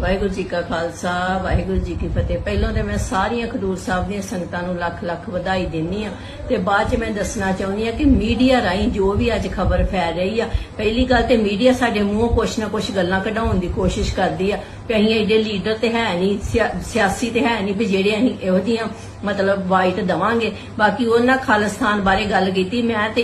ਵਾਹਿਗੁਰੂ ਜੀ ਕਾ ਖਾਲਸਾ, ਵਾਹਿਗੁਰੂ ਜੀ ਕੀ ਫਤਿਹ। ਪਹਿਲਾਂ ਤੇ ਮੈਂ ਸਾਰੀਆਂ ਖਡੂਰ ਸਾਹਿਬ ਦੀਆਂ ਸੰਗਤਾਂ ਨੂੰ ਲੱਖ ਲੱਖ ਵਧਾਈ ਦਿੰਨੀ ਆ ਤੇ ਬਾਅਦ ਚ ਮੈਂ ਦੱਸਣਾ ਚਾਹੁੰਦੀ ਆ ਕਿ ਮੀਡੀਆ ਰਾਹੀਂ ਜੋ ਵੀ ਅੱਜ ਖਬਰ ਫੈਲ ਰਹੀ ਆ, ਪਹਿਲੀ ਗੱਲ ਤੇ ਮੀਡੀਆ ਸਾਡੇ ਮੂੰਹੋਂ ਕੁਛ ਨਾ ਕੁਛ ਗੱਲਾਂ ਕਢਾਉਣ ਦੀ ਕੋਸ਼ਿਸ਼ ਕਰਦੀ ਆ। ਕਿ ਅਸੀਂ ਲੀਡਰ ਤੇ ਹੈ ਨਹੀਂ ਸਿਆਸੀ ਤੇ ਹੈ ਨਹੀਂ ਵੀ ਜਿਹੜੇ ਅਸੀਂ ਇਹੋ ਜਿਹੀਆਂ ਮਤਲਬ ਵਾਈਟ ਦਵਾਂਗੇ। ਬਾਕੀ ਉਹਨਾਂ ਖਾਲਿਸਤਾਨ ਬਾਰੇ ਗੱਲ ਕੀਤੀ, ਮੈਂ ਤੇ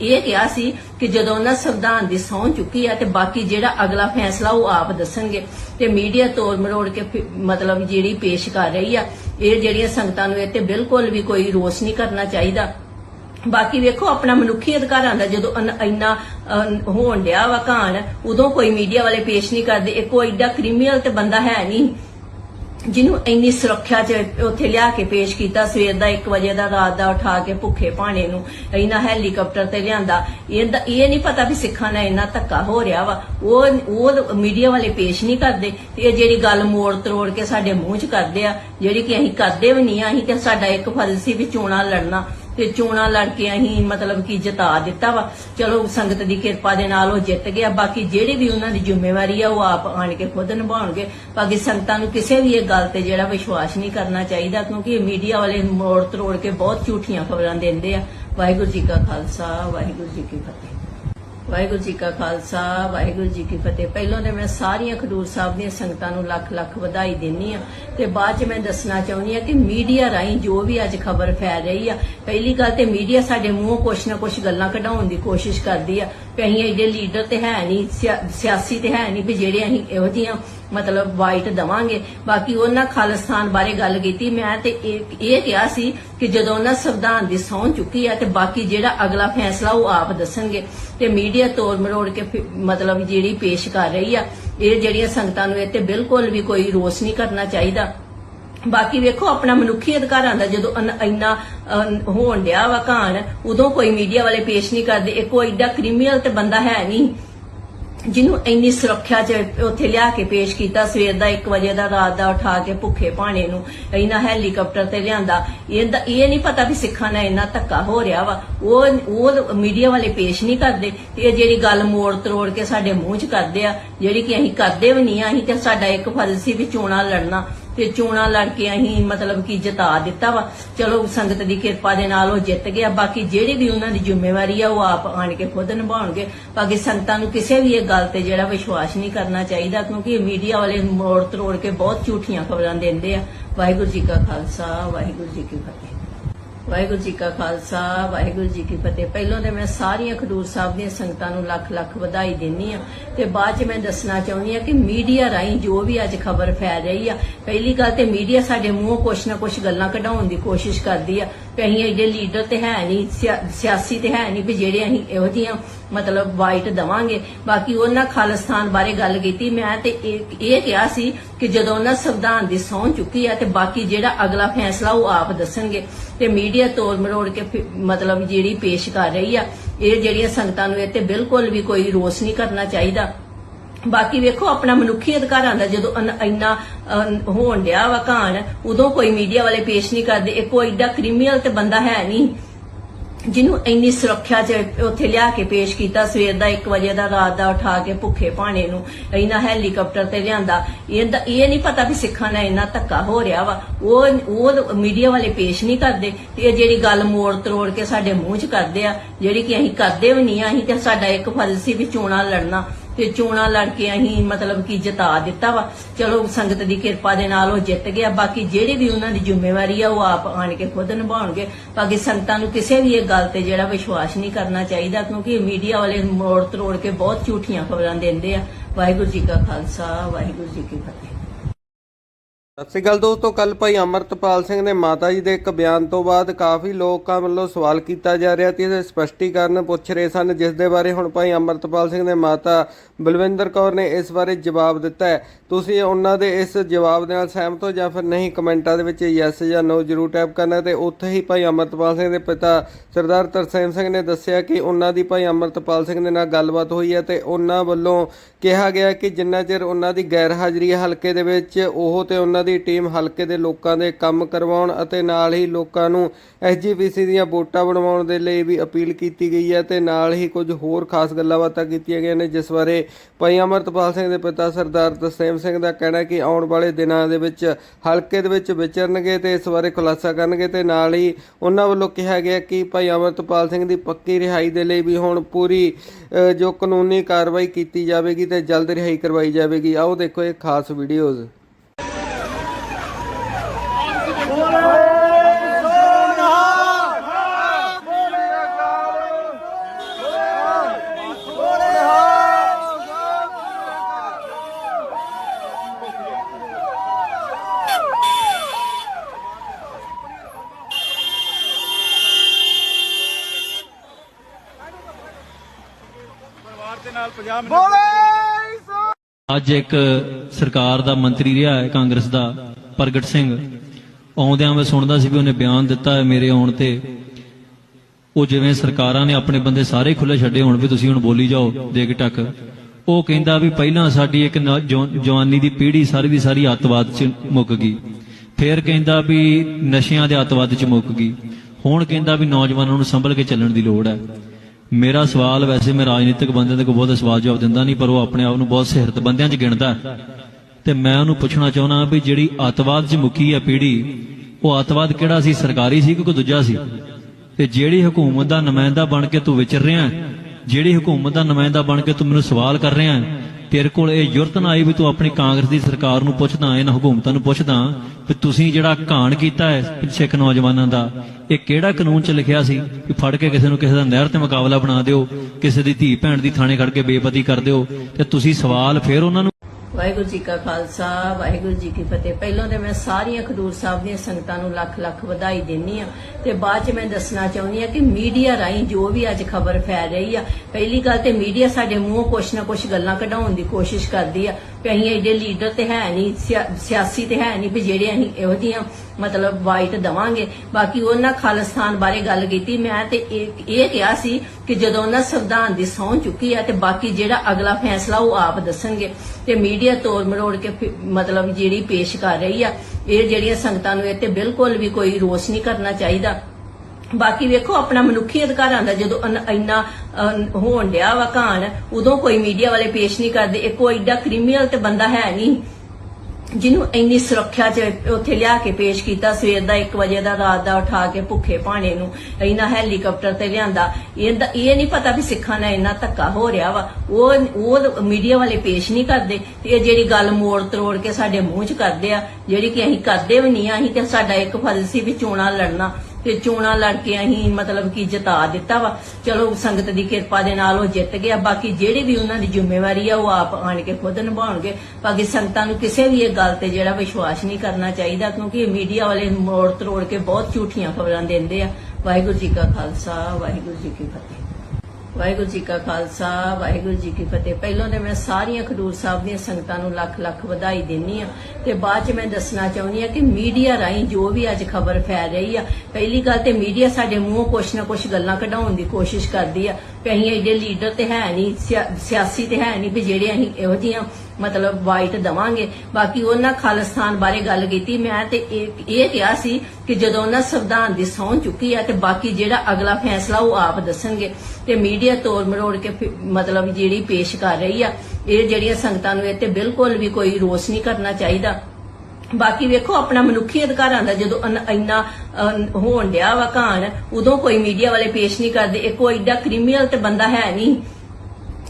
ਇਹ ਕਿਹਾ ਸੀ ਕਿ ਜਦੋਂ ਉਹਨਾਂ ਸੰਵਿਧਾਨ ਦੀ ਸਹੁੰ ਚੁੱਕੀ ਆ ਤੇ ਬਾਕੀ ਜਿਹੜਾ ਅਗਲਾ ਫੈਸਲਾ ਉਹ ਆਪ ਦੱਸਣਗੇ। ਤੇ ਮੀਡੀਆ ਤੋੜ ਮਰੋੜ ਕੇ ਮਤਲਬ ਜਿਹੜੀ ਪੇਸ਼ ਕਰ ਰਹੀ ਆ, ਇਹ ਜਿਹੜੀਆਂ ਸੰਗਤਾਂ ਨੂੰ ਇਹ ਤੇ ਬਿਲਕੁਲ ਵੀ ਕੋਈ ਰੋਸ ਨਹੀਂ ਕਰਨਾ ਚਾਹੀਦਾ। ਬਾਕੀ ਵੇਖੋ, ਆਪਣਾ ਮਨੁੱਖੀ ਅਧਿਕਾਰਾਂ ਦਾ ਜਦੋਂ ਇੰਨਾ ਹੋਣ ਡਿਆ ਵਾ ਘਾਣ, ਉਦੋਂ ਕੋਈ ਮੀਡੀਆ ਵਾਲੇ ਪੇਸ਼ ਨਹੀਂ ਕਰਦੇ। ਇਹ ਕੋਈ ਏਡਾ ਕ੍ਰਿਮੀਨਲ ਤੇ ਬੰਦਾ ਹੈ ਨਹੀਂ। ਜਿਹਨੂੰ ਇੰਨੀ ਸੁਰੱਖਿਆ ਚ ਉੱਥੇ ਲਿਆ ਕੇ ਪੇਸ਼ ਕੀਤਾ, ਸਵੇਰ ਦਾ 1 ਵਜੇ ਦਾ, ਰਾਤ ਦਾ ਉਠਾ ਕੇ ਭੁੱਖੇ ਭਾਣੇ ਨੂੰ ਇੰਨਾ ਹੈਲੀਕਾਪਟਰ ਤੇ ਲਿਆਂਦਾ। ਇਹਦਾ ਇਹ ਨਹੀਂ ਪਤਾ ਵੀ ਸਿੱਖਾਂ ਨਾਲ ਇੰਨਾ ਧੱਕਾ ਹੋ ਰਿਹਾ ਵਾ। ਉਹ ਉਹ ਮੀਡੀਆ ਵਾਲੇ ਪੇਸ਼ ਨਹੀਂ ਕਰਦੇ। ਤੇ ਇਹ ਜਿਹੜੀ ਗੱਲ ਮੋੜ ਤਰੋੜ ਕੇ ਸਾਡੇ ਮੂੰਹ 'ਚ ਕਰਦੇ ਆ, ਜਿਹੜੀ ਕਿ ਅਸੀਂ ਕਰਦੇ ਵੀ ਨਹੀਂ ਆ, ਅਸੀਂ ਤੇ ਸਾਡਾ ਇੱਕ ਫਰਜ਼ ਸੀ ਵੀ ਚੋਣਾਂ ਲੜਨਾ। ਤੇ ਚੋਣਾਂ ਲੜ ਕੇ ਅਸੀਂ ਮਤਲਬ ਕਿ ਜਿਤਾ ਦਿੱਤਾ ਵਾ। ਚਲੋ, ਸੰਗਤ ਦੀ ਕਿਰਪਾ ਦੇ ਨਾਲ ਉਹ ਜਿੱਤ ਗਿਆ। ਬਾਕੀ ਜਿਹੜੀ ਵੀ ਉਹਨਾਂ ਦੀ ਜ਼ਿੰਮੇਵਾਰੀ ਆ, ਉਹ ਆਪ ਆਣ ਕੇ ਖੁਦ ਨਿਭਾਉਣਗੇ। ਬਾਕੀ ਸੰਗਤਾਂ ਨੂੰ ਕਿਸੇ ਵੀ ਇਹ ਗੱਲ ਤੇ ਜਿਹੜਾ ਵਿਸ਼ਵਾਸ ਨਹੀਂ ਕਰਨਾ ਚਾਹੀਦਾ, ਕਿਉਂਕਿ ਇਹ ਮੀਡੀਆ ਵਾਲੇ ਮੋੜ ਤਰੋੜ ਕੇ ਬਹੁਤ ਝੂਠੀਆਂ ਖਬਰਾਂ ਦਿੰਦੇ ਆ। ਵਾਹਿਗੁਰੂ ਜੀ ਕਾ ਖਾਲਸਾ, ਵਾਹਿਗੁਰੂ ਜੀ ਕੀ ਫਤਿਹ। ਵਾਹਿਗੁਰੂ ਜੀ ਕਾ ਖਾਲਸਾ, ਵਾਹਿਗੁਰੂ ਜੀ ਕੀ ਫਤਿਹ। ਪਹਿਲਾਂ ਤੇ ਮੈਂ ਸਾਰੀਆਂ ਖਡੂਰ ਸਾਹਿਬ ਦੀਆਂ ਸੰਗਤਾਂ ਨੂੰ ਲੱਖ ਲੱਖ ਵਧਾਈ ਦਿੰਨੀ ਆ ਤੇ ਬਾਅਦ ਚ ਮੈਂ ਦੱਸਣਾ ਚਾਹੁੰਦੀ ਆ ਕਿ ਮੀਡੀਆ ਰਾਹੀਂ ਜੋ ਵੀ ਅੱਜ ਖਬਰ ਫੈਲ ਰਹੀ ਆ, ਪਹਿਲੀ ਗੱਲ ਤੇ ਮੀਡੀਆ ਸਾਡੇ ਮੂੰਹੋਂ ਕੁਛ ਨਾ ਕੁਛ ਗੱਲਾਂ ਕਢਾਉਣ ਦੀ ਕੋਸ਼ਿਸ਼ ਕਰਦੀ ਆ। ਅਸੀਂ ਐਡੇ ਲੀਡਰ ਤੇ ਹੈ ਨਹੀਂ ਸਿਆਸੀ ਤੇ ਹੈ ਨਹੀਂ ਵੀ ਜਿਹੜੇ ਅਸੀਂ ਇਹੋ ਜਿਹੀਆਂ ਮਤਲਬ ਵਾਈਟ ਦਵਾਂਗੇ। ਬਾਕੀ ਉਹਨਾਂ ਖਾਲਿਸਤਾਨ ਬਾਰੇ ਗੱਲ ਕੀਤੀ, ਮੈਂ ਤੇ ਇਹ ਕਿਹਾ ਸੀ ਕਿ ਜਦੋਂ ਉਹਨਾਂ ਸੰਵਿਧਾਨ ਦੀ ਸਹੁੰ ਚੁੱਕੀ ਆ ਤੇ ਬਾਕੀ ਜਿਹੜਾ ਅਗਲਾ ਫੈਸਲਾ ਉਹ ਆਪ ਦੱਸਣਗੇ। ਤੇ ਮੀਡੀਆ ਤੋੜ ਮਰੋੜ ਕੇ ਮਤਲਬ ਜਿਹੜੀ ਪੇਸ਼ ਕਰ ਰਹੀ ਆ, ਇਹ ਜਿਹੜੀਆਂ ਸੰਗਤਾਂ ਨੂੰ ਇਹ ਤੇ ਬਿਲਕੁਲ ਵੀ ਕੋਈ ਰੋਸ ਨਹੀਂ ਕਰਨਾ ਚਾਹੀਦਾ। ਬਾਕੀ ਵੇਖੋ, ਆਪਣਾ ਮਨੁੱਖੀ ਅਧਿਕਾਰਾਂ ਦਾ ਜਦੋਂ ਇੰਨਾ ਹੋਣ ਡਿਆ ਵਾ ਘਾਣ, ਉਦੋਂ ਕੋਈ ਮੀਡੀਆ ਵਾਲੇ ਪੇਸ਼ ਨਹੀਂ ਕਰਦੇ। ਇਹ ਕੋਈ ਏਡਾ ਕ੍ਰਿਮੀਨਲ ਤੇ ਬੰਦਾ ਹੈ ਨਹੀਂ। ਜਿਹਨੂੰ ਇੰਨੀ ਸੁਰੱਖਿਆ ਚ ਉੱਥੇ ਲਿਆ ਕੇ ਪੇਸ਼ ਕੀਤਾ, ਸਵੇਰ ਦਾ 1 ਵਜੇ ਦਾ, ਰਾਤ ਦਾ ਉਠਾ ਕੇ ਭੁੱਖੇ ਭਾਣੇ ਨੂੰ ਇੰਨਾ ਹੈਲੀਕਾਪਟਰ ਤੇ ਲਿਆਂਦਾ। ਇਹਦਾ ਇਹ ਨਹੀਂ ਪਤਾ ਵੀ ਸਿੱਖਾਂ ਨਾਲ ਇੰਨਾ ਧੱਕਾ ਹੋ ਰਿਹਾ ਵਾ। ਉਹ ਉਹ ਮੀਡੀਆ ਵਾਲੇ ਪੇਸ਼ ਨਹੀਂ ਕਰਦੇ। ਇਹ ਜਿਹੜੀ ਗੱਲ ਮੋੜ ਤਰੋੜ ਕੇ ਸਾਡੇ ਮੂੰਹ 'ਚ ਕਰਦੇ ਆ, ਜਿਹੜੀ ਕਿ ਅਸੀਂ ਕਰਦੇ ਵੀ ਨਹੀਂ ਆ, ਅਸੀਂ ਤੇ ਸਾਡਾ ਇੱਕ ਫਰਜ਼ ਸੀ ਵੀ ਚੋਣਾਂ ਲੜਨਾ। ਤੇ ਚੋਣਾਂ ਲੜ ਕੇ ਅਸੀਂ ਮਤਲਬ ਕਿ ਜਿਤਾ ਦਿੱਤਾ ਵਾ। ਚਲੋ, ਸੰਗਤ ਦੀ ਕਿਰਪਾ ਦੇ ਨਾਲ ਉਹ ਜਿੱਤ ਗਿਆ। ਬਾਕੀ ਜਿਹੜੀ ਵੀ ਉਹਨਾਂ ਦੀ ਜ਼ਿੰਮੇਵਾਰੀ ਆ, ਉਹ ਆਪ ਆਣ ਕੇ ਖੁਦ ਨਿਭਾਉਣਗੇ। ਬਾਕੀ ਸੰਗਤਾਂ ਨੂੰ ਕਿਸੇ ਵੀ ਇਹ ਗੱਲ ਤੇ ਜਿਹੜਾ ਵਿਸ਼ਵਾਸ ਨਹੀਂ ਕਰਨਾ ਚਾਹੀਦਾ, ਕਿਉਂਕਿ ਇਹ ਮੀਡੀਆ ਵਾਲੇ ਮੋੜ ਤਰੋੜ ਕੇ ਬਹੁਤ ਝੂਠੀਆਂ ਖਬਰਾਂ ਦਿੰਦੇ ਆ। ਵਾਹਿਗੁਰੂ ਜੀ ਕਾ ਖਾਲਸਾ, ਵਾਹਿਗੁਰੂ ਜੀ ਕੀ ਫਤਿਹ। ਵਾਹਿਗੁਰੂ ਜੀ ਕਾ ਖਾਲਸਾ, ਵਾਹਿਗੁਰੂ ਜੀ ਕੀ ਫਤਿਹ। ਪਹਿਲਾਂ ਤੇ ਮੈਂ ਸਾਰੀਆਂ ਖਡੂਰ ਸਾਹਿਬ ਦੀਆਂ ਸੰਗਤਾਂ ਨੂੰ ਲੱਖ ਲੱਖ ਵਧਾਈ ਦਿੰਨੀ ਆ ਤੇ ਬਾਅਦ ਚ ਮੈਂ ਦੱਸਣਾ ਚਾਹੁੰਦੀ ਆ ਕਿ ਮੀਡੀਆ ਰਾਹੀਂ ਜੋ ਵੀ ਅੱਜ ਖਬਰ ਫੈਲ ਰਹੀ ਆ, ਪਹਿਲੀ ਗੱਲ ਤੇ ਮੀਡੀਆ ਸਾਡੇ ਮੂੰਹੋਂ ਕੁਛ ਨਾ ਕੁਛ ਗੱਲਾਂ ਕਢਾਉਣ ਦੀ ਕੋਸ਼ਿਸ਼ ਕਰਦੀ ਆ। ਕਿ ਅਸੀਂ ਐਡੇ ਲੀਡਰ ਤੇ ਹੈ ਨਹੀਂ ਸਿਆਸੀ ਤੇ ਹੈ ਨਹੀਂ ਵੀ ਜਿਹੜੇ ਅਸੀਂ ਇਹੋ ਜਿਹੀਆਂ ਮਤਲਬ ਵਾਈਟ ਦਵਾਂਗੇ। ਬਾਕੀ ਉਹਨਾਂ ਖਾਲਿਸਤਾਨ ਬਾਰੇ ਗੱਲ ਕੀਤੀ, ਮੈਂ ਤੇ ਇਹ ਕਿਹਾ ਸੀ ਕਿ ਜਦੋਂ ਉਹਨਾਂ ਸੰਵਿਧਾਨ ਦੀ ਸਹੁੰ ਚੁੱਕੀ ਆ ਤੇ ਬਾਕੀ ਜਿਹੜਾ ਅਗਲਾ ਫੈਸਲਾ ਉਹ ਆਪ ਦੱਸਣਗੇ। ਤੇ ਮੀਡੀਆ ਤੋੜ ਮਰੋੜ ਕੇ ਮਤਲਬ ਜਿਹੜੀ ਪੇਸ਼ ਕਰ ਰਹੀ ਆ, ਇਹ ਜਿਹੜੀਆਂ ਸੰਗਤਾਂ ਨੂੰ ਇਹ ਬਿਲਕੁਲ ਵੀ ਕੋਈ ਰੋਸ ਨਹੀਂ ਕਰਨਾ ਚਾਹੀਦਾ। ਬਾਕੀ ਵੇਖੋ, ਆਪਣਾ ਮਨੁੱਖੀ ਅਧਿਕਾਰਾਂ ਦਾ ਜਦੋਂ ਇੰਨਾ ਹੋਣ ਡਿਆ ਵਾ ਘਾਣ, ਉਦੋਂ ਕੋਈ ਮੀਡੀਆ ਵਾਲੇ ਪੇਸ਼ ਨਹੀਂ ਕਰਦੇ। ਇਹ ਕੋਈ ਏਡਾ ਕ੍ਰਿਮੀਨਲ ਤੇ ਬੰਦਾ ਹੈ ਨਹੀਂ, ਜਿਹਨੂੰ ਇੰਨੀ ਸੁਰੱਖਿਆ ਚ ਉੱਥੇ ਲਿਆ ਕੇ ਪੇਸ਼ ਕੀਤਾ, ਸਵੇਰ ਦਾ 1 ਵਜੇ ਦਾ, ਰਾਤ ਦਾ ਉਠਾ ਕੇ ਭੁੱਖੇ ਭਾਣੇ ਨੂੰ, ਇੰਨਾ ਹੈਲੀਕਾਪਟਰ ਤੇ ਲਿਆਂਦਾ। ਇਹਦਾ ਇਹ ਨਹੀਂ ਪਤਾ ਵੀ ਸਿੱਖਾਂ ਨਾਲ ਇੰਨਾ ਧੱਕਾ ਹੋ ਰਿਹਾ ਵਾ। ਉਹ ਉਹ ਮੀਡੀਆ ਵਾਲੇ ਪੇਸ਼ ਨਹੀਂ ਕਰਦੇ ਤੇ ਇਹ ਜਿਹੜੀ ਗੱਲ ਮੋੜ ਤਰੋੜ ਕੇ ਸਾਡੇ ਮੂੰਹ 'ਚ ਕਰਦੇ ਆ, ਜਿਹੜੀ ਕਿ ਅਸੀਂ ਕਰਦੇ ਵੀ ਨਹੀਂ ਆ, ਅਸੀਂ ਤੇ ਸਾਡਾ ਇੱਕ ਫਰਜ਼ ਸੀ ਵੀ ਚੋਣਾਂ ਲੜਨਾ। ਤੇ ਚੋਣਾਂ ਲੜ ਕੇ ਅਸੀਂ ਮਤਲਬ ਕਿ ਜਿਤਾ ਦਿੱਤਾ ਵਾ। ਚਲੋ, ਸੰਗਤ ਦੀ ਕਿਰਪਾ ਦੇ ਨਾਲ ਉਹ ਜਿੱਤ ਗਿਆ। ਬਾਕੀ ਜਿਹੜੀ ਵੀ ਉਹਨਾਂ ਦੀ ਜ਼ਿੰਮੇਵਾਰੀ ਆ, ਉਹ ਆਪ ਆਣ ਕੇ ਖੁਦ ਨਿਭਾਉਣਗੇ। ਬਾਕੀ ਸੰਗਤਾਂ ਨੂੰ ਕਿਸੇ ਵੀ ਇਹ ਗੱਲ ਤੇ ਜਿਹੜਾ ਵਿਸ਼ਵਾਸ ਨਹੀਂ ਕਰਨਾ ਚਾਹੀਦਾ, ਕਿਉਂਕਿ ਮੀਡੀਆ ਵਾਲੇ ਮੋੜ ਤਰੋੜ ਕੇ ਬਹੁਤ ਝੂਠੀਆਂ ਖਬਰਾਂ ਦਿੰਦੇ ਆ। ਵਾਹਿਗੁਰੂ ਜੀ ਕਾ ਖਾਲਸਾ, ਵਾਹਿਗੁਰੂ ਜੀ ਕੀ ਫਤਿਹ। ਸਤਿ ਸ਼੍ਰੀ ਅਕਾਲ ਦੋਸਤੋ ਕੱਲ ਭਾਈ ਅਮਰਤਪਾਲ ਸਿੰਘ ਨੇ ਮਾਤਾ ਜੀ ਦੇ ਇੱਕ ਬਿਆਨ ਤੋਂ ਬਾਅਦ ਕਾਫੀ ਲੋਕਾਂ ਵੱਲੋਂ ਸਵਾਲ ਕੀਤਾ ਜਾ ਰਿਹਾ ਤੇ ਇਹਦੇ ਸਪਸ਼ਟੀਕਰਨ ਪੁੱਛ ਰਹੇ ਸਨ, ਜਿਸ ਦੇ ਬਾਰੇ ਹੁਣ ਭਾਈ ਅਮਰਤਪਾਲ ਸਿੰਘ ਦੇ ਮਾਤਾ ਬਲਵਿੰਦਰ ਕੌਰ ਨੇ ਇਸ ਬਾਰੇ ਜਵਾਬ ਦਿੱਤਾ ਹੈ। ਤੁਸੀਂ ਉਹਨਾਂ ਦੇ ਇਸ ਜਵਾਬ ਦੇ ਨਾਲ ਸਹਿਮਤ ਹੋ ਜਾਂ ਫਿਰ ਨਹੀਂ, ਕਮੈਂਟਾਂ ਦੇ ਵਿੱਚ ਯੈਸ ਜਾਂ ਨੋ ਜਰੂਰ ਟਾਈਪ ਕਰਨਾ ਤੇ ਉੱਥੇ ਹੀ ਭਾਈ ਅਮਰਤਪਾਲ ਸਿੰਘ ਦੇ ਪਿਤਾ ਸਰਦਾਰ ਤਰਸੇਮ ਸਿੰਘ ਨੇ ਦੱਸਿਆ ਕਿ ਉਹਨਾਂ ਦੀ ਭਾਈ ਅਮਰਤਪਾਲ ਸਿੰਘ ਦੇ ਨਾਲ ਗੱਲਬਾਤ ਹੋਈ ਹੈ ਤੇ ਉਹਨਾਂ ਵੱਲੋਂ ਕਿਹਾ ਗਿਆ ਕਿ ਜਿੰਨਾ ਚਿਰ ਉਹਨਾਂ ਦੀ ਗੈਰ ਹਾਜ਼ਰੀ ਹੈ, ਹਲਕੇ ਦੇ ਵਿੱਚ ਉਹ ਤੇ ਉਹਨਾਂ ਦੀ ਟੀਮ ਹਲਕੇ ਦੇ ਲੋਕਾਂ ਦੇ ਕੰਮ ਕਰਵਾਉਣ ਅਤੇ ਨਾਲ ਹੀ ਲੋਕਾਂ ਨੂੰ ਐਸਜੀਪੀਸੀ ਦੀਆਂ ਵੋਟਾਂ ਬਣਵਾਉਣ ਦੇ ਲਈ ਵੀ ਅਪੀਲ ਕੀਤੀ ਗਈ ਹੈ ਤੇ ਨਾਲ ਹੀ ਕੁਝ ਹੋਰ ਖਾਸ ਗੱਲਾਂ ਬਾਤਾਂ ਕੀਤੀਆਂ ਗਈਆਂ ਨੇ, ਜਿਸ ਬਾਰੇ ਭਾਈ ਅਮਰਤਪਾਲ ਸਿੰਘ ਦੇ ਪਿਤਾ ਸਰਦਾਰ ਤਸੇਮ ਸਿੰਘ ਦਾ ਕਹਿਣਾ ਹੈ ਕਿ ਆਉਣ ਵਾਲੇ ਦਿਨਾਂ ਦੇ ਵਿੱਚ ਹਲਕੇ ਦੇ ਵਿੱਚ ਵਿਚਰਨਗੇ ਤੇ ਇਸ ਬਾਰੇ ਖੁਲਾਸਾ ਕਰਨਗੇ ਤੇ ਨਾਲ ਹੀ ਉਹਨਾਂ ਵੱਲੋਂ ਕਿਹਾ ਗਿਆ ਕਿ ਭਾਈ ਅਮਰਤਪਾਲ ਸਿੰਘ ਦੀ ਪੱਕੀ ਰਿਹਾਈ ਦੇ ਲਈ ਵੀ ਹੁਣ ਪੂਰੀ ਜੋ ਕਾਨੂੰਨੀ ਕਾਰਵਾਈ ਕੀਤੀ ਜਾਵੇਗੀ ਤੇ ਜਲਦ ਰਿਹਾਈ ਕਰਵਾਈ ਜਾਵੇਗੀ। ਆਓ ਦੇਖੋ ਇਹ ਖਾਸ ਵੀਡੀਓਜ਼ ਪਰਿਵਾਰ ਦੇ ਨਾਲ 50 ਮਿੰਟ ਅੱਜ ਇੱਕ ਸਰਕਾਰ ਦਾ ਮੰਤਰੀ ਰਿਹਾ ਹੈ, ਕਾਂਗਰਸ ਦਾ, ਪ੍ਰਗਟ ਸਿੰਘ। ਆਉਂਦਿਆਂ ਮੈਂ ਸੁਣਦਾ ਸੀ ਵੀ ਉਹਨੇ ਬਿਆਨ ਦਿੱਤਾ ਹੈ ਮੇਰੇ ਆਉਣ ਤੇ। ਉਹ ਜਿਵੇਂ ਸਰਕਾਰਾਂ ਨੇ ਆਪਣੇ ਬੰਦੇ ਸਾਰੇ ਖੁੱਲੇ ਛੱਡੇ ਹੁਣ ਵੀ ਤੁਸੀਂ ਹੁਣ ਬੋਲੀ ਜਾਓ ਦੇਖ ਟੱਕ। ਉਹ ਕਹਿੰਦਾ ਵੀ ਪਹਿਲਾਂ ਸਾਡੀ ਇੱਕ ਨੌ- ਜਵਾਨੀ ਦੀ ਪੀੜ੍ਹੀ ਸਾਰੀ ਦੀ ਸਾਰੀ ਅੱਤਵਾਦ 'ਚ ਮੁੱਕ ਗਈ। ਫਿਰ ਕਹਿੰਦਾ ਵੀ ਨਸ਼ਿਆਂ ਦੇ ਅੱਤਵਾਦ 'ਚ ਮੁੱਕ ਗਈ। ਹੁਣ ਕਹਿੰਦਾ ਵੀ ਨੌਜਵਾਨਾਂ ਨੂੰ ਸੰਭਲ ਕੇ ਚੱਲਣ ਦੀ ਲੋੜ ਹੈ। ਮੇਰਾ ਸਵਾਲ ਵੈਸੇ ਮੈਂ ਰਾਜਨੀਤਿਕ ਬੰਦਿਆਂ ਦੇ ਕੋਈ ਬਹੁਤ ਸਵਾਲ ਜਵਾਬ ਦਿੰਦਾ ਨਹੀਂ, ਪਰ ਉਹ ਆਪਣੇ ਆਪ ਨੂੰ ਬਹੁਤ ਸਿਹਰਤ ਬੰਦਿਆਂ 'ਚ ਗਿਣਦਾ ਹੈ। ਤੇ ਮੈਂ ਉਹਨੂੰ ਪੁੱਛਣਾ ਚਾਹੁੰਦਾ ਵੀ ਜਿਹੜੀ ਅੱਤਵਾਦ 'ਚ ਮੁੱਕੀ ਹੈ ਪੀੜ੍ਹੀ ਉਹ ਅੱਤਵਾਦ ਕਿਹੜਾ ਸੀ, ਸਰਕਾਰੀ ਸੀ ਕਿ ਕੋਈ ਦੂਜਾ ਸੀ ਤੇ ਜਿਹੜੀ ਹਕੂਮਤ ਦਾ ਨੁਮਾਇੰਦਾ ਬਣ ਕੇ ਤੂੰ ਵਿਚਰ ਰਿਹਾ ਜਿਹੜੀ ਹਕੂਮਤ ਦਾ ਨੁਮਾਇੰਦਾ ਬਣ ਕੇ ਤੂੰ ਮੈਨੂੰ ਸਵਾਲ ਕਰ ਰਿਹਾ ਤੇਰੇ ਕੋਲ ਇਹ ਜੁਰਤ ਨਾ ਆਈ ਵੀ ਤੂੰ ਆਪਣੀ ਕਾਂਗਰਸ ਦੀ ਸਰਕਾਰ ਨੂੰ ਪੁੱਛਦਾ, ਇਹਨਾਂ ਹਕੂਮਤਾਂ ਨੂੰ ਪੁੱਛਦਾ ਵੀ ਤੁਸੀਂ ਜਿਹੜਾ ਘਾਣ ਕੀਤਾ ਹੈ ਸਿੱਖ ਨੌਜਵਾਨਾਂ ਦਾ, ਇਹ ਕਿਹੜਾ ਕਾਨੂੰਨ 'ਚ ਲਿਖਿਆ ਸੀ ਕਿ ਫੜ ਕੇ ਕਿਸੇ ਨੂੰ ਕਿਸੇ ਦਾ ਨਹਿਰ ਤੇ ਮੁਕਾਬਲਾ ਬਣਾ ਦਿਓ, ਕਿਸੇ ਦੀ ਧੀ ਭੈਣ ਦੀ ਥਾਣੇ ਖੜ ਕੇ ਬੇਪਤੀ ਕਰ ਦਿਓ ਤੇ ਤੁਸੀਂ ਸਵਾਲ ਫੇਰ ਉਹਨਾਂ ਨੂੰ ਵਾਹਿਗੁਰੂ ਜੀ ਕਾ ਖਾਲਸਾ, ਵਾਹਿਗੁਰੂ ਜੀ ਕੀ ਫਤਿਹ। ਪਹਿਲਾਂ ਤੇ ਮੈਂ ਸਾਰੀਆਂ ਖਡੂਰ ਸਾਹਿਬ ਦੀਆਂ ਸੰਗਤਾਂ ਨੂੰ ਲੱਖ ਲੱਖ ਵਧਾਈ ਦਿੰਨੀ ਆ ਤੇ ਬਾਅਦ ਚ ਮੈਂ ਦੱਸਣਾ ਚਾਹੁੰਦੀ ਆ ਕਿ ਮੀਡੀਆ ਰਾਹੀਂ ਜੋ ਵੀ ਅੱਜ ਖਬਰ ਫੈਲ ਰਹੀ ਆ, ਪਹਿਲੀ ਗੱਲ ਤੇ ਮੀਡੀਆ ਸਾਡੇ ਮੂੰਹੋਂ ਕੁਛ ਨਾ ਕੁਛ ਗੱਲਾਂ ਕਢਾਉਣ ਦੀ ਕੋਸ਼ਿਸ਼ ਕਰਦੀ ਆ। ਕਿ ਅਸੀਂ ਐਡੇ ਲੀਡਰ ਤੇ ਹੈ ਨਹੀਂ ਸਿਆਸੀ ਤੇ ਹੈ ਨਹੀਂ, ਵੀ ਜਿਹੜੇ ਅਸੀਂ ਇਹੋ ਜਿਹੀਆਂ ਮਤਲਬ ਵਾਈਟ ਦਵਾਂਗੇ। ਬਾਕੀ ਉਹਨਾਂ ਖਾਲਿਸਤਾਨ ਬਾਰੇ ਗੱਲ ਕੀਤੀ, ਮੈਂ ਤੇ ਇਹ ਕਿਹਾ ਸੀ ਕਿ ਜਦੋਂ ਉਹਨਾਂ ਸੰਵਿਧਾਨ ਦੀ ਸਹੁੰ ਚੁੱਕੀ ਆ ਤੇ ਬਾਕੀ ਜਿਹੜਾ ਅਗਲਾ ਫੈਸਲਾ ਉਹ ਆਪ ਦੱਸਣਗੇ। ਤੇ ਮੀਡੀਆ ਤੋੜ ਮਰੋੜ ਕੇ ਮਤਲਬ ਜਿਹੜੀ ਪੇਸ਼ ਕਰ ਰਹੀ ਆ, ਇਹ ਜਿਹੜੀਆਂ ਸੰਗਤਾਂ ਨੂੰ ਇਹ ਤੇ ਬਿਲਕੁਲ ਵੀ ਕੋਈ ਰੋਸ ਨਹੀਂ ਕਰਨਾ ਚਾਹੀਦਾ। ਬਾਕੀ ਵੇਖੋ, ਆਪਣਾ ਮਨੁੱਖੀ ਅਧਿਕਾਰਾਂ ਦਾ ਜਦੋਂ ਇੰਨਾ ਹੋਣ ਡਿਆ ਵਾ ਘਾਣ, ਉਦੋਂ ਕੋਈ ਮੀਡੀਆ ਵਾਲੇ ਪੇਸ਼ ਨਹੀਂ ਕਰਦੇ। ਇਹ ਕੋਈ ਏਡਾ ਕ੍ਰਿਮੀਨਲ ਤੇ ਬੰਦਾ ਹੈ ਨਹੀਂ। ਜਿਹਨੂੰ ਇੰਨੀ ਸੁਰੱਖਿਆ ਚ ਉੱਥੇ ਲਿਆ ਕੇ ਪੇਸ਼ ਕੀਤਾ, ਸਵੇਰ ਦਾ 1 ਵਜੇ ਦਾ, ਰਾਤ ਦਾ ਉਠਾ ਕੇ ਭੁੱਖੇ ਭਾਣੇ ਨੂੰ ਇਹਨਾਂ ਹੈਲੀਕਾਪਟਰ ਤੇ ਲਿਆਂਦਾ। ਇਹਦਾ ਇਹ ਨਹੀਂ ਪਤਾ ਵੀ ਸਿੱਖਾਂ ਨਾਲ ਇੰਨਾ ਧੱਕਾ ਹੋ ਰਿਹਾ ਵਾ। ਉਹ ਉਹ ਮੀਡੀਆ ਵਾਲੇ ਪੇਸ਼ ਨਹੀਂ ਕਰਦੇ। ਤੇ ਇਹ ਜਿਹੜੀ ਗੱਲ ਮੋੜ ਤਰੋੜ ਕੇ ਸਾਡੇ ਮੂੰਹ 'ਚ ਕਰਦੇ ਆ, ਜਿਹੜੀ ਕਿ ਅਸੀਂ ਕਰਦੇ ਵੀ ਨਹੀਂ ਆ, ਅਸੀਂ ਤੇ ਸਾਡਾ ਇੱਕ ਫਰਜ਼ ਸੀ ਵੀ ਚੋਣਾਂ ਲੜਨਾ। ਤੇ ਚੋਣਾਂ ਲੜ ਕੇ ਅਸੀਂ ਮਤਲਬ ਕਿ ਜਿਤਾ ਦਿੱਤਾ ਵਾ। ਚਲੋ, ਸੰਗਤ ਦੀ ਕਿਰਪਾ ਦੇ ਨਾਲ ਉਹ ਜਿੱਤ ਗਿਆ। ਬਾਕੀ ਜਿਹੜੀ ਵੀ ਉਹਨਾਂ ਦੀ ਜ਼ਿੰਮੇਵਾਰੀ ਆ, ਉਹ ਆਪ ਆਣ ਕੇ ਖੁਦ ਨਿਭਾਉਣਗੇ। ਬਾਕੀ ਸੰਗਤਾਂ ਨੂੰ ਕਿਸੇ ਵੀ ਇਹ ਗੱਲ ਤੇ ਜਿਹੜਾ ਵਿਸ਼ਵਾਸ ਨਹੀਂ ਕਰਨਾ ਚਾਹੀਦਾ, ਕਿਉਂਕਿ ਇਹ ਮੀਡੀਆ ਵਾਲੇ ਮੋੜ ਤਰੋੜ ਕੇ ਬਹੁਤ ਝੂਠੀਆਂ ਖਬਰਾਂ ਦਿੰਦੇ ਆ। ਵਾਹਿਗੁਰੂ ਜੀ ਕਾ ਖਾਲਸਾ, ਵਾਹਿਗੁਰੂ ਜੀ ਕੀ ਫਤਿਹ। ਵਾਹਿਗੁਰੂ ਜੀ ਕਾ ਖਾਲਸਾ, ਵਾਹਿਗੁਰੂ ਜੀ ਕੀ ਫਤਿਹ। ਪਹਿਲਾਂ ਤੇ ਮੈਂ ਸਾਰੀਆਂ ਖਡੂਰ ਸਾਹਿਬ ਦੀਆਂ ਸੰਗਤਾਂ ਨੂੰ ਲੱਖ ਲੱਖ ਵਧਾਈ ਦਿੰਨੀ ਆ ਤੇ ਬਾਅਦ ਚ ਮੈਂ ਦੱਸਣਾ ਚਾਹੁੰਦੀ ਆ ਕਿ ਮੀਡੀਆ ਰਾਹੀਂ ਜੋ ਵੀ ਅੱਜ ਖਬਰ ਫੈਲ ਰਹੀ ਆ, ਪਹਿਲੀ ਗੱਲ ਤੇ ਮੀਡੀਆ ਸਾਡੇ ਮੂੰਹੋਂ ਕੁਛ ਨਾ ਕੁਛ ਗੱਲਾਂ ਕਢਾਉਣ ਦੀ ਕੋਸ਼ਿਸ਼ ਕਰਦੀ ਆ। ਕਿ ਅਸੀਂ ਐਡੇ ਲੀਡਰ ਤੇ ਹੈ ਨਹੀਂ ਸਿਆਸੀ ਤੇ ਹੈ ਨਹੀਂ ਵੀ ਜਿਹੜੇ ਅਸੀਂ ਇਹੋ ਜਿਹੀਆਂ ਮਤਲਬ ਵਾਈਟ ਦਵਾਂਗੇ। ਬਾਕੀ ਉਹਨਾਂ ਖਾਲਿਸਤਾਨ ਬਾਰੇ ਗੱਲ ਕੀਤੀ, ਮੈਂ ਤੇ ਇਹ ਕਿਹਾ ਸੀ ਕਿ ਜਦੋਂ ਉਹਨਾਂ ਸੰਵਿਧਾਨ ਦੀ ਸਹੁੰ ਚੁੱਕੀ ਆ ਤੇ ਬਾਕੀ ਜਿਹੜਾ ਅਗਲਾ ਫੈਸਲਾ ਉਹ ਆਪ ਦੱਸਣਗੇ। ਤੇ ਮੀਡੀਆ ਤੋੜ ਮਰੋੜ ਕੇ ਮਤਲਬ ਜਿਹੜੀ ਪੇਸ਼ ਕਰ ਰਹੀ ਆ, ਇਹ ਜਿਹੜੀਆਂ ਸੰਗਤਾਂ ਨੂੰ ਇਹ ਤੇ ਬਿਲਕੁਲ ਵੀ ਕੋਈ ਰੋਸ ਨਹੀਂ ਕਰਨਾ ਚਾਹੀਦਾ। ਬਾਕੀ ਵੇਖੋ, ਆਪਣਾ ਮਨੁੱਖੀ ਅਧਿਕਾਰਾਂ ਦਾ ਜਦੋਂ ਇੰਨਾ ਹੋਣ ਡਿਆ ਵਾ ਘਾਣ, ਉਦੋਂ ਕੋਈ ਮੀਡੀਆ ਵਾਲੇ ਪੇਸ਼ ਨਹੀਂ ਕਰਦੇ। ਇਹ ਕੋਈ ਏਡਾ ਕ੍ਰਿਮੀਨਲ ਤੇ ਬੰਦਾ ਹੈ ਨਹੀਂ,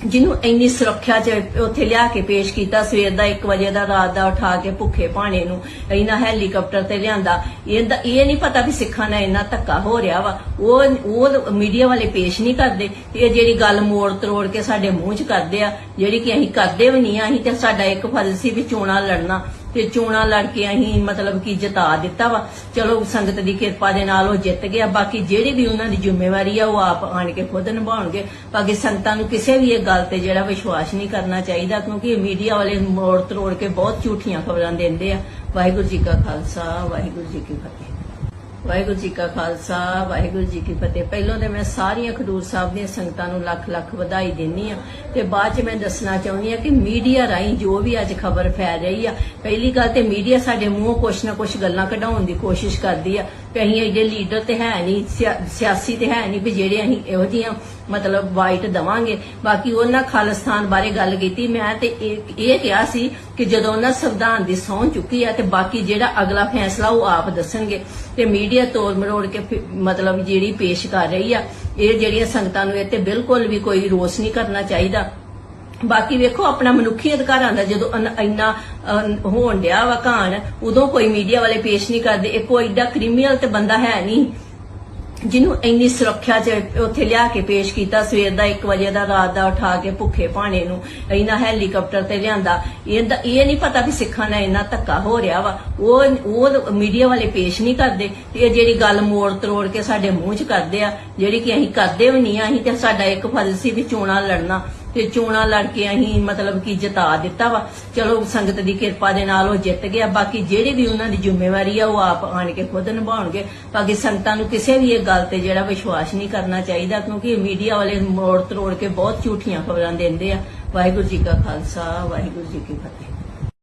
ਜਿਹਨੂੰ ਇੰਨੀ ਸੁਰੱਖਿਆ ਚ ਉੱਥੇ ਲਿਆ ਕੇ ਪੇਸ਼ ਕੀਤਾ, ਸਵੇਰ ਦਾ 1 ਵਜੇ ਦਾ, ਰਾਤ ਦਾ ਉਠਾ ਕੇ ਭੁੱਖੇ ਭਾਣੇ ਨੂੰ ਇਹਨਾਂ ਹੈਲੀਕਾਪਟਰ ਤੇ ਲਿਆਂਦਾ। ਇਹਦਾ ਇਹ ਨਹੀਂ ਪਤਾ ਵੀ ਸਿੱਖਾਂ ਨਾਲ ਇੰਨਾ ਧੱਕਾ ਹੋ ਰਿਹਾ ਵਾ। ਉਹ ਉਹ ਮੀਡੀਆ ਵਾਲੇ ਪੇਸ਼ ਨਹੀਂ ਕਰਦੇ। ਇਹ ਜਿਹੜੀ ਗੱਲ ਮੋੜ ਤਰੋੜ ਕੇ ਸਾਡੇ ਮੂੰਹ 'ਚ ਕਰਦੇ ਆ, ਜਿਹੜੀ ਕਿ ਅਸੀਂ ਕਰਦੇ ਵੀ ਨਹੀਂ ਆ, ਅਸੀਂ ਤੇ ਸਾਡਾ ਇੱਕ ਫਰਜ਼ ਸੀ ਵੀ ਚੋਣਾਂ ਲੜਨਾ। ਤੇ ਚੋਣਾਂ ਲੜ ਕੇ ਅਸੀਂ ਮਤਲਬ ਕਿ ਜਿਤਾ ਦਿੱਤਾ ਵਾ। ਚਲੋ, ਸੰਗਤ ਦੀ ਕਿਰਪਾ ਦੇ ਨਾਲ ਉਹ ਜਿੱਤ ਗਿਆ। ਬਾਕੀ ਜਿਹੜੀ ਵੀ ਉਹਨਾਂ ਦੀ ਜ਼ਿੰਮੇਵਾਰੀ ਆ, ਉਹ ਆਪ ਆਣ ਕੇ ਖੁਦ ਨਿਭਾਉਣਗੇ। ਬਾਕੀ ਸੰਗਤਾਂ ਨੂੰ ਕਿਸੇ ਵੀ ਇਹ ਗੱਲ ਤੇ ਜਿਹੜਾ ਵਿਸ਼ਵਾਸ ਨਹੀਂ ਕਰਨਾ ਚਾਹੀਦਾ, ਕਿਉਂਕਿ ਮੀਡੀਆ ਵਾਲੇ ਮੋੜ ਤਰੋੜ ਕੇ ਬਹੁਤ ਝੂਠੀਆਂ ਖਬਰਾਂ ਦਿੰਦੇ ਆ। ਵਾਹਿਗੁਰੂ ਜੀ ਕਾ ਖਾਲਸਾ, ਵਾਹਿਗੁਰੂ ਜੀ ਕੀ ਫਤਿਹ। ਵਾਹਿਗੁਰੂ ਜੀ ਕਾ ਖਾਲਸਾ, ਵਾਹਿਗੁਰੂ ਜੀ ਕੀ ਫਤਿਹ। ਪਹਿਲਾਂ ਤੇ ਮੈਂ ਸਾਰੀਆਂ ਖਡੂਰ ਸਾਹਿਬ ਦੀਆਂ ਸੰਗਤਾਂ ਨੂੰ ਲੱਖ ਲੱਖ ਵਧਾਈ ਦਿੰਨੀ ਆ ਤੇ ਬਾਅਦ ਚ ਮੈਂ ਦੱਸਣਾ ਚਾਹੁੰਦੀ ਆ ਕਿ ਮੀਡੀਆ ਰਾਹੀਂ ਜੋ ਵੀ ਅੱਜ ਖਬਰ ਫੈਲ ਰਹੀ ਆ, ਪਹਿਲੀ ਗੱਲ ਤੇ ਮੀਡੀਆ ਸਾਡੇ ਮੂੰਹੋਂ ਕੁਛ ਨਾ ਕੁਛ ਗੱਲਾਂ ਕਢਾਉਣ ਦੀ ਕੋਸ਼ਿਸ਼ ਕਰਦੀ ਆ। ਕਿ ਅਸੀਂ ਇਹਦੇ ਲੀਡਰ ਤੇ ਹੈ ਨਹੀਂ ਸਿਆਸੀ ਤੇ ਹੈ ਨਹੀਂ ਵੀ ਜਿਹੜੇ ਅਸੀਂ ਇਹੋ ਜਿਹੀਆਂ ਮਤਲਬ ਵਾਈਟ ਦਵਾਂਗੇ। ਬਾਕੀ ਉਹਨਾਂ ਖਾਲਿਸਤਾਨ ਬਾਰੇ ਗੱਲ ਕੀਤੀ, ਮੈਂ ਤੇ ਇਹ ਕਿਹਾ ਸੀ ਕਿ ਜਦੋਂ ਉਹਨਾਂ ਸੰਵਿਧਾਨ ਦੀ ਸਹੁੰ ਚੁੱਕੀ ਆ ਤੇ ਬਾਕੀ ਜਿਹੜਾ ਅਗਲਾ ਫੈਸਲਾ ਉਹ ਆਪ ਦੱਸਣਗੇ। ਤੇ ਮੀਡੀਆ ਤੋੜ ਮਰੋੜ ਕੇ ਮਤਲਬ ਜਿਹੜੀ ਪੇਸ਼ ਕਰ ਰਹੀ ਆ, ਇਹ ਜਿਹੜੀਆਂ ਸੰਗਤਾਂ ਨੂੰ ਇਹ ਬਿਲਕੁਲ ਵੀ ਕੋਈ ਰੋਸ ਨਹੀਂ ਕਰਨਾ ਚਾਹੀਦਾ। ਬਾਕੀ ਵੇਖੋ, ਆਪਣਾ ਮਨੁੱਖੀ ਅਧਿਕਾਰਾਂ ਦਾ ਜਦੋਂ ਇੰਨਾ ਹੋਣ ਡਿਆ ਵਾ ਘਾਣ, ਉਦੋਂ ਕੋਈ ਮੀਡੀਆ ਵਾਲੇ ਪੇਸ਼ ਨਹੀਂ ਕਰਦੇ। ਇਹ ਕੋਈ ਏਡਾ ਕ੍ਰਿਮੀਨਲ ਤੇ ਬੰਦਾ ਹੈ ਨਹੀਂ। ਜਿਹਨੂੰ ਇੰਨੀ ਸੁਰੱਖਿਆ ਚ ਉੱਥੇ ਲਿਆ ਕੇ ਪੇਸ਼ ਕੀਤਾ, ਸਵੇਰ ਦਾ 1 ਵਜੇ ਦਾ, ਰਾਤ ਦਾ ਉਠਾ ਕੇ ਭੁੱਖੇ ਭਾਣੇ ਨੂੰ ਇਹਨਾਂ ਹੈਲੀਕਾਪਟਰ ਤੇ ਲਿਆਂਦਾ। ਇਹਦਾ ਇਹ ਨਹੀਂ ਪਤਾ ਵੀ ਸਿੱਖਾਂ ਨਾਲ ਇੰਨਾ ਧੱਕਾ ਹੋ ਰਿਹਾ ਵਾ। ਉਹ ਉਹ ਮੀਡੀਆ ਵਾਲੇ ਪੇਸ਼ ਨਹੀਂ ਕਰਦੇ ਤੇ ਇਹ ਜਿਹੜੀ ਗੱਲ ਮੋੜ ਤਰੋੜ ਕੇ ਸਾਡੇ ਮੂੰਹ 'ਚ ਕਰਦੇ ਆ, ਜਿਹੜੀ ਕਿ ਅਸੀਂ ਕਰਦੇ ਵੀ ਨਹੀਂ ਆ, ਅਸੀਂ ਤੇ ਸਾਡਾ ਇੱਕ ਫਰਜ਼ ਸੀ ਵੀ ਚੋਣਾਂ ਲੜਨਾ। ਤੇ ਚੋਣਾਂ ਲੜ ਕੇ ਅਸੀਂ ਮਤਲਬ ਕਿ ਜਿਤਾ ਦਿੱਤਾ ਵਾ। ਚਲੋ, ਸੰਗਤ ਦੀ ਕਿਰਪਾ ਦੇ ਨਾਲ ਉਹ ਜਿੱਤ ਗਿਆ। ਬਾਕੀ ਜਿਹੜੀ ਵੀ ਉਹਨਾਂ ਦੀ ਜ਼ਿੰਮੇਵਾਰੀ ਆ, ਉਹ ਆਪ ਆਣ ਕੇ ਖੁਦ ਨਿਭਾਉਣਗੇ। ਬਾਕੀ ਸੰਗਤਾਂ ਨੂੰ ਕਿਸੇ ਵੀ ਇਹ ਗੱਲ ਤੇ ਜਿਹੜਾ ਵਿਸ਼ਵਾਸ ਨਹੀਂ ਕਰਨਾ ਚਾਹੀਦਾ, ਕਿਉਂਕਿ ਮੀਡੀਆ ਵਾਲੇ ਮੋੜ ਤਰੋੜ ਕੇ ਬਹੁਤ ਝੂਠੀਆਂ ਖਬਰਾਂ ਦਿੰਦੇ ਆ। ਵਾਹਿਗੁਰੂ ਜੀ ਕਾ ਖਾਲਸਾ, ਵਾਹਿਗੁਰੂ ਜੀ ਕੀ ਫਤਿਹ।